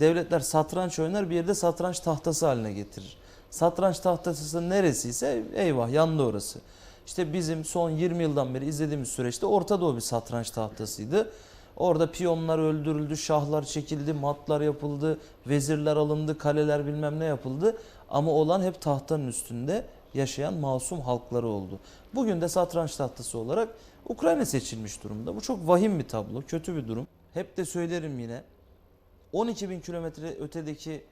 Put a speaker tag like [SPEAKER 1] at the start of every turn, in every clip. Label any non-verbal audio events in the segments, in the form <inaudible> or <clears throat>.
[SPEAKER 1] Devletler satranç oynar bir yerde satranç tahtası haline getirir. Satranç tahtası neresiyse eyvah yandı orası. İşte bizim son 20 yıldan beri izlediğimiz süreçte Orta Doğu bir satranç tahtasıydı. Orada piyonlar öldürüldü, şahlar çekildi, matlar yapıldı, vezirler alındı, kaleler bilmem ne yapıldı. Ama olan hep tahtanın üstünde yaşayan masum halkları oldu. Bugün de satranç tahtası olarak Ukrayna seçilmiş durumda. Bu çok vahim bir tablo, kötü bir durum. Hep de söylerim yine. 12 bin kilometre ötedeki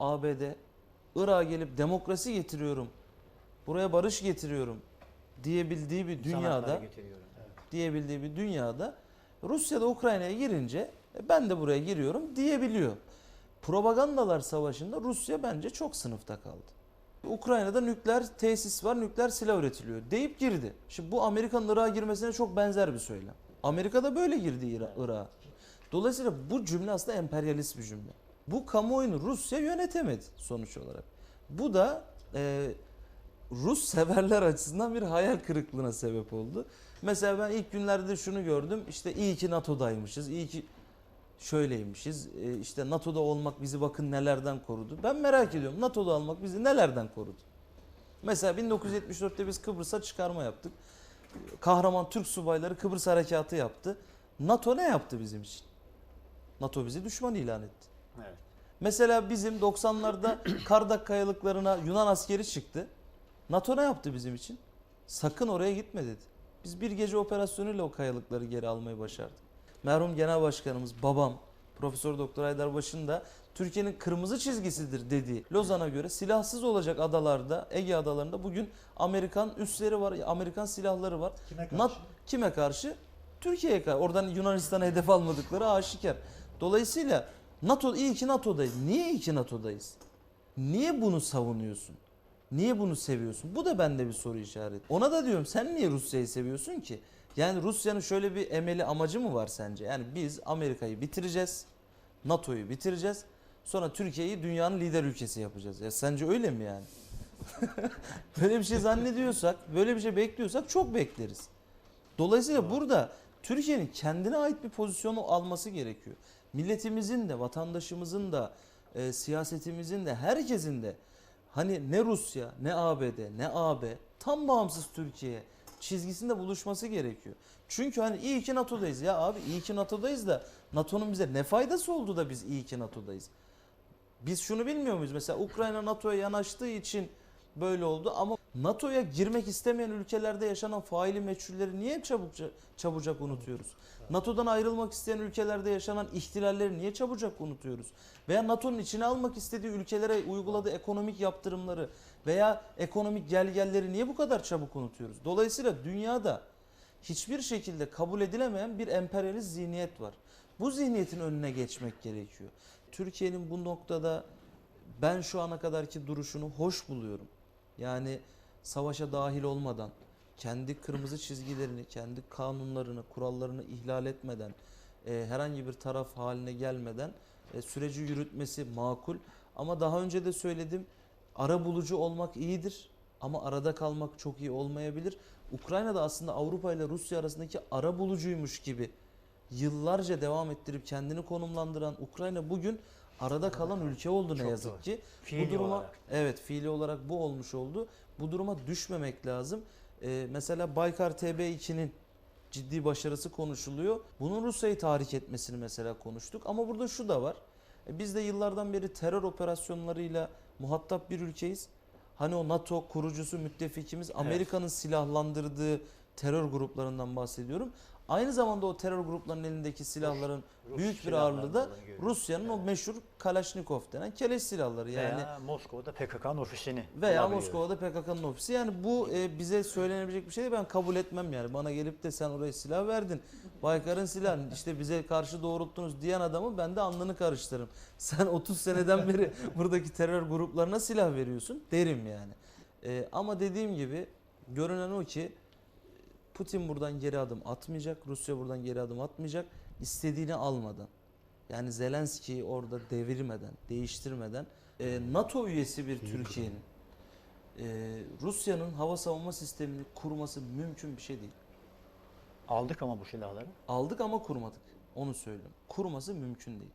[SPEAKER 1] ABD, Irak'a gelip demokrasi getiriyorum, buraya barış getiriyorum diyebildiği bir dünyada diyebildiği bir dünyada Rusya'da Ukrayna'ya girince "E, ben de buraya giriyorum diyebiliyor. Propagandalar savaşında Rusya bence çok sınıfta kaldı. Ukrayna'da nükleer tesis var, nükleer silah üretiliyor deyip girdi. Şimdi bu Amerika'nın Irak'a girmesine çok benzer bir söylem. Amerika da böyle girdi İra- Irak'a. Dolayısıyla bu cümle aslında emperyalist bir cümle. Bu kamuoyunu Rusya yönetemedi sonuç olarak. Bu da e, Rus severler açısından bir hayal kırıklığına sebep oldu. Mesela ben ilk günlerde şunu gördüm. İşte iyi ki NATO'daymışız. iyi ki şöyleymişiz. E, işte NATO'da olmak bizi bakın nelerden korudu. Ben merak ediyorum. NATO'da olmak bizi nelerden korudu? Mesela 1974'te biz Kıbrıs'a çıkarma yaptık. Kahraman Türk subayları Kıbrıs harekatı yaptı. NATO ne yaptı bizim için? NATO bizi düşman ilan etti.
[SPEAKER 2] Evet.
[SPEAKER 1] Mesela bizim 90'larda <clears throat> Kardak kayalıklarına Yunan askeri çıktı. NATO ne yaptı bizim için? Sakın oraya gitme dedi. Biz bir gece operasyonuyla o kayalıkları geri almayı başardık. Merhum Genel Başkanımız, babam, Profesör Doktor Haydarbaş'ın da Türkiye'nin kırmızı çizgisidir dediği Lozan'a göre silahsız olacak adalarda, Ege adalarında bugün Amerikan üsleri var, Amerikan silahları var.
[SPEAKER 3] Kime
[SPEAKER 1] Nat
[SPEAKER 3] karşı?
[SPEAKER 1] kime karşı? Türkiye'ye karşı. Oradan Yunanistan'a hedef almadıkları aşikar. Dolayısıyla NATO iyi ki NATO'dayız. Niye iyi ki NATO'dayız? Niye bunu savunuyorsun? Niye bunu seviyorsun? Bu da bende bir soru işareti. Ona da diyorum sen niye Rusya'yı seviyorsun ki? Yani Rusya'nın şöyle bir emeli amacı mı var sence? Yani biz Amerika'yı bitireceğiz. NATO'yu bitireceğiz. Sonra Türkiye'yi dünyanın lider ülkesi yapacağız. Ya sence öyle mi yani? <laughs> böyle bir şey zannediyorsak, böyle bir şey bekliyorsak çok bekleriz. Dolayısıyla burada Türkiye'nin kendine ait bir pozisyonu alması gerekiyor. Milletimizin de, vatandaşımızın da, e, siyasetimizin de, herkesin de hani ne Rusya, ne ABD, ne AB tam bağımsız Türkiye çizgisinde buluşması gerekiyor. Çünkü hani iyi ki NATO'dayız ya abi iyi ki NATO'dayız da NATO'nun bize ne faydası oldu da biz iyi ki NATO'dayız. Biz şunu bilmiyor muyuz? Mesela Ukrayna NATO'ya yanaştığı için böyle oldu ama NATO'ya girmek istemeyen ülkelerde yaşanan faili meçhulleri niye çabukça, çabucak unutuyoruz? NATO'dan ayrılmak isteyen ülkelerde yaşanan ihtilalleri niye çabucak unutuyoruz? Veya NATO'nun içine almak istediği ülkelere uyguladığı ekonomik yaptırımları veya ekonomik gelgelleri niye bu kadar çabuk unutuyoruz? Dolayısıyla dünyada hiçbir şekilde kabul edilemeyen bir emperyalist zihniyet var. Bu zihniyetin önüne geçmek gerekiyor. Türkiye'nin bu noktada ben şu ana kadarki duruşunu hoş buluyorum. Yani savaşa dahil olmadan, kendi kırmızı çizgilerini, kendi kanunlarını, kurallarını ihlal etmeden, e, herhangi bir taraf haline gelmeden e, süreci yürütmesi makul. Ama daha önce de söyledim, ara bulucu olmak iyidir ama arada kalmak çok iyi olmayabilir. Ukrayna da aslında Avrupa ile Rusya arasındaki ara bulucuymuş gibi yıllarca devam ettirip kendini konumlandıran Ukrayna bugün arada kalan ülke oldu ne
[SPEAKER 2] Çok
[SPEAKER 1] yazık
[SPEAKER 2] doğru.
[SPEAKER 1] ki.
[SPEAKER 2] Fiili
[SPEAKER 1] bu duruma
[SPEAKER 2] olarak.
[SPEAKER 1] evet fiili olarak bu olmuş oldu. Bu duruma düşmemek lazım. Ee, mesela Baykar TB2'nin ciddi başarısı konuşuluyor. Bunun Rusya'yı tahrik etmesini mesela konuştuk. Ama burada şu da var. E, biz de yıllardan beri terör operasyonlarıyla muhatap bir ülkeyiz. Hani o NATO kurucusu müttefikimiz Amerika'nın silahlandırdığı terör gruplarından bahsediyorum. Aynı zamanda o terör gruplarının elindeki silahların
[SPEAKER 2] Rus
[SPEAKER 1] büyük bir ağırlığı da. Rusya'nın o meşhur Kalashnikov denen keleş silahları yani
[SPEAKER 2] Veya Moskova'da PKK'nın ofisini
[SPEAKER 1] veya. Moskova'da PKK'nın ofisi. Yani bu e, bize söylenebilecek bir şey değil. Ben kabul etmem yani. Bana gelip de sen oraya silah verdin. Baykar'ın silahını işte bize karşı doğrulttunuz diyen adamı ben de alnını karıştırırım. <laughs> Sen 30 seneden beri buradaki terör gruplarına silah veriyorsun derim yani. E, ama dediğim gibi görünen o ki Putin buradan geri adım atmayacak. Rusya buradan geri adım atmayacak. istediğini almadan. Yani Zelenski'yi orada devirmeden, değiştirmeden e, NATO üyesi bir Türkiye'nin e, Rusya'nın hava savunma sistemini kurması mümkün bir şey değil.
[SPEAKER 2] Aldık ama bu silahları.
[SPEAKER 1] Aldık ama kurmadık. Onu söylüyorum. Kurması mümkün değil.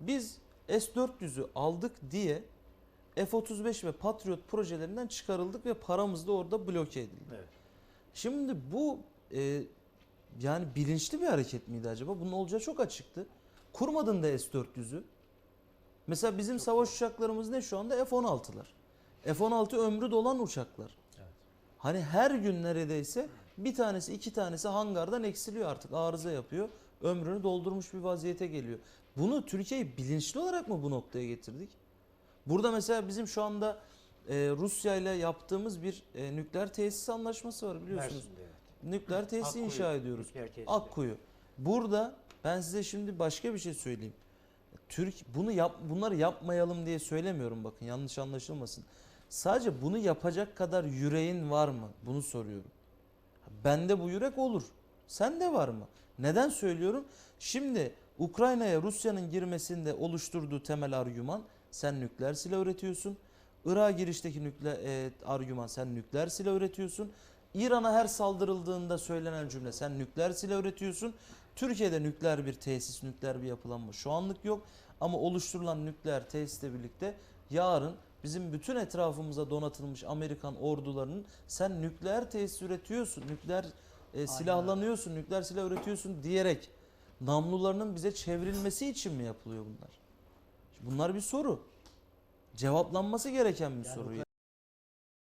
[SPEAKER 1] Biz S-400'ü aldık diye F-35 ve Patriot projelerinden çıkarıldık ve paramız da orada bloke edildi.
[SPEAKER 2] Evet.
[SPEAKER 1] Şimdi bu e, yani bilinçli bir hareket miydi acaba? Bunun olacağı çok açıktı. Kurmadın da S-400'ü. Mesela bizim savaş uçaklarımız ne şu anda? F-16'lar. F-16 ömrü dolan uçaklar.
[SPEAKER 2] Evet.
[SPEAKER 1] Hani her gün neredeyse bir tanesi iki tanesi hangardan eksiliyor artık arıza yapıyor. Ömrünü doldurmuş bir vaziyete geliyor. Bunu Türkiye'yi bilinçli olarak mı bu noktaya getirdik? Burada mesela bizim şu anda e, Rusya ile yaptığımız bir e, nükleer tesis anlaşması var biliyorsunuz.
[SPEAKER 2] Mersin'de evet.
[SPEAKER 1] Nükleer tesis
[SPEAKER 2] Akkuyu,
[SPEAKER 1] inşa ediyoruz. Akkuyu. Burada ben size şimdi başka bir şey söyleyeyim. Türk bunu yap bunları yapmayalım diye söylemiyorum bakın yanlış anlaşılmasın. Sadece bunu yapacak kadar yüreğin var mı? Bunu soruyorum. Bende bu yürek olur. Sende var mı? Neden söylüyorum? Şimdi Ukrayna'ya Rusya'nın girmesinde oluşturduğu temel argüman sen nükleer silah üretiyorsun. Irak'a girişteki nükleer e, argüman sen nükleer silah üretiyorsun. İran'a her saldırıldığında söylenen cümle sen nükleer silah üretiyorsun. Türkiye'de nükleer bir tesis, nükleer bir yapılanma şu anlık yok. Ama oluşturulan nükleer tesisle birlikte yarın bizim bütün etrafımıza donatılmış Amerikan ordularının sen nükleer tesis üretiyorsun, nükleer e, silahlanıyorsun, nükleer silah üretiyorsun diyerek namlularının bize çevrilmesi için mi yapılıyor bunlar? Bunlar bir soru. Cevaplanması gereken bir
[SPEAKER 2] Yani
[SPEAKER 1] soru.